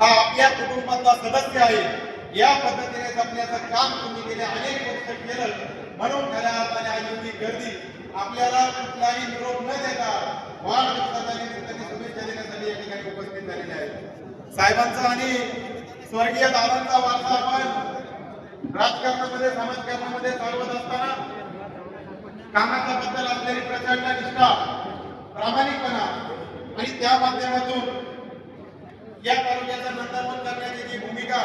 हा आपल्या कुटुंबातला सदस्य आहे. या पद्धतीने जपण्याचं काम तुम्ही गेले अनेक वर्ष केलं. म्हणून खऱ्या अर्थाने आज एवढी गर्दी. आपल्याला कुठलाही निरोप न देता वाढदिवसाच्या निमित्ताने शुभेच्छा देण्यासाठी या ठिकाणी उपस्थित झालेले आहेत. साहेबांचा आणि स्वर्गीय दादांचा वारसा आपण राजकारणामध्ये समाजकारणामध्ये चालवत असताना कामाच्या बद्दल असलेली प्रचंड निष्ठा प्रामाणिकपणा आणि त्या माध्यमातून या तालुक्याचं नंदनवन करण्याची जी भूमिका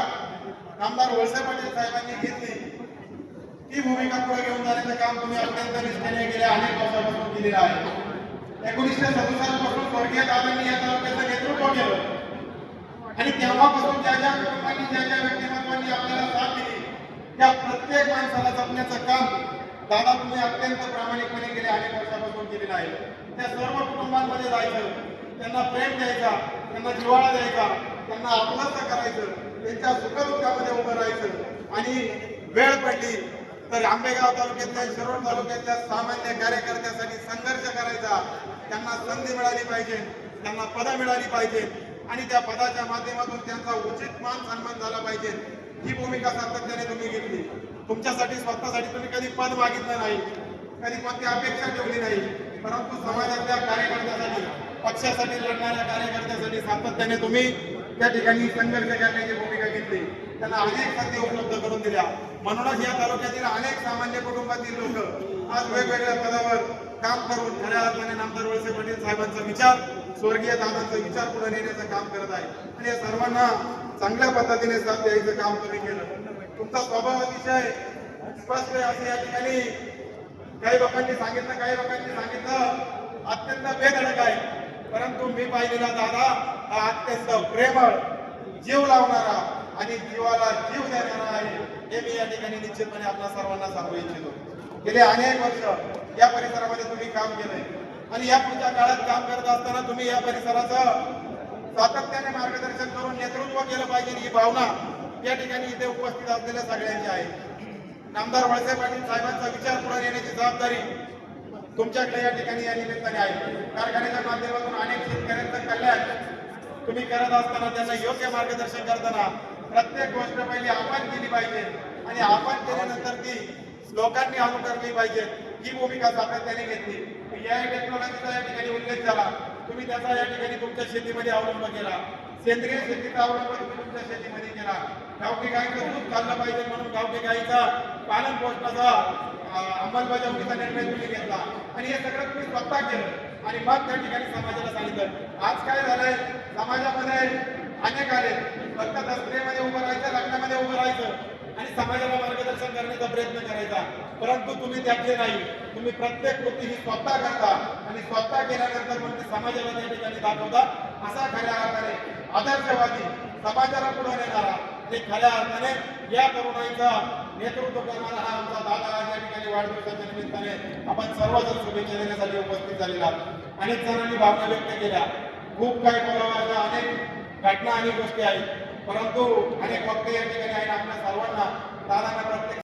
आमदार वळसे पाटील साहेबांनी घेतली ती भूमिका पुढे घेऊन जाण्याचं काम तुम्ही अत्यंत निष्ठेने गेल्या अनेक वर्षापासून केलेलं आहे. एकोणीसशे सदुसष्टपासून स्वर्गीय दादांनी या तालुक्याचं नेतृत्व केलं. आणि तेव्हापासून ज्या ज्या कुटुंबांनी ज्या ज्या व्यक्तिमत्वांनी आपल्याला साथ दिली त्या प्रत्येक माणसाला जपण्याचं काम दादा तुम्ही अत्यंत प्रामाणिकपणे गेले अनेक वर्षापासून केलेलं आहे. त्या सर्व कुटुंबांमध्ये जायचं त्यांना प्रेम द्यायचा त्यांना जिव्हाळा द्यायचा त्यांना आपलंच करायचं त्यांच्या सुखदुःखामध्ये उभं राहायचं. आणि वेळ पडली तर आंबेगाव तालुक्यातल्या शिरोड तालुक्यातल्या सामान्य कार्यकर्त्यासाठी संघर्ष करायचा. त्यांना संधी मिळाली पाहिजे त्यांना पदं मिळाली पाहिजे. आणि त्या पदाच्या माध्यमातून त्यांचा उचित मान सन्मान झाला पाहिजे. ही भूमिका सातत्याने तुम्ही घेतली. तुमच्यासाठी स्वतःसाठी तुम्ही कधी पद मागितलं नाही कधी कोणती अपेक्षा ठेवली नाही परंतु समाजातल्या कार्यकर्त्यासाठी पक्षासाठी लढणाऱ्या कार्यकर्त्यासाठी सातत्याने तुम्ही त्या ठिकाणी संघर्ष करण्याची भूमिका घेतली. त्यांना अनेक संधी उपलब्ध करून दिल्या. म्हणूनच या तालुक्यातील अनेक सामान्य कुटुंबातील लोक आज वेगवेगळ्या पदावर काम करून खऱ्या अर्थाने नामदार वळसे पाटील साहेबांचा विचार स्वर्गीय दादांचा विचार पुढे नेण्याचं काम करत आहे आणि या सर्वांना चांगल्या पद्धतीने साथ द्यायचं काम तुम्ही केलं. तुमचा स्वभाव अतिशय स्पष्ट आहे. असं या ठिकाणी काही लोकांनी सांगितलं काही लोकांनी सांगितलं. अत्यंत बेधडक आहे. परंतु मी पाहिलेला दादा हा अत्यंत प्रेमळ जीव लावणारा आणि जीवाला जीव देणारा आहे हे मी या ठिकाणी निश्चितपणे आपल्या सर्वांना सांगू इच्छितो. गेले अनेक वर्ष या परिसरामध्ये तुम्ही काम केलंय. आणि या पुढच्या काळात काम करत असताना तुम्ही या परिसराचं सातत्याने मार्गदर्शन करून नेतृत्व केलं पाहिजे ही भावना या ठिकाणी इथे उपस्थित असलेल्या सगळ्यांची आहे. नामदार वळसे पाटील साहेबांचा विचार पुढे येण्याची जबाबदारी तुमच्याकडे या ठिकाणी या निमित्ताने आहे. कारखान्याच्या माध्यमातून अनेक शेतकऱ्यांचं कल्याण तुम्ही करत असताना त्यांना योग्य मार्गदर्शन करताना प्रत्येक गोष्ट पहिली आपण केली पाहिजे. आणि आपण केल्यानंतर ती लोकांनी अनुकरली पाहिजे. ही भूमिका सातत्याने घेतली. या टेक्नॉलॉजीचा या ठिकाणी उल्लेख झाला. तुम्ही त्याचा या ठिकाणी तुमच्या शेतीमध्ये अवलंब केला. सेंद्रिय शेतीचा अवलंब तुम्ही तुमच्या शेतीमध्ये केला. गावठी गायीचं दूध खाल्लं पाहिजे म्हणून गावठी गायीचा पालन पोषणाचा अंमलबजावणीचा निर्णय तुम्ही घेतला. आणि हे सगळं तुम्ही स्वतः केलं. आणि मग त्या ठिकाणी समाजाला सांगितलं. आज काय झालंय? समाजामध्ये अनेक आले. फक्त दसऱ्यामध्ये उभं राहायचं लग्नामध्ये उभं राहायचं. आणि समाजाला मार्गदर्शन करण्याचा प्रयत्न करायचा. परंतु तुम्ही त्यातले नाही. तुम्ही प्रत्येक कृती ही स्वतः करता. आणि स्वतः केल्यानंतर मग ती समाजाला त्या ठिकाणी दाखवता. असा खऱ्या अर्थाने आदर्शवादी समाजाला पुढे नेणारा ते खऱ्या अर्थाने या तरुणाईचा नेतृत्व करणारा हा आमचा दादा आज या ठिकाणी वाढदिवसाच्या निमित्ताने आपण सर्वजण शुभेच्छा देण्यासाठी उपस्थित झालेला अनेक जणांनी भावना व्यक्त केल्या. खूप काही बोलावं अनेक घटना आणि गोष्टी आहेत. परंतु अनेक वक्ते या ठिकाणी आहेत आपल्या सर्वांना. दादांना प्रत्येक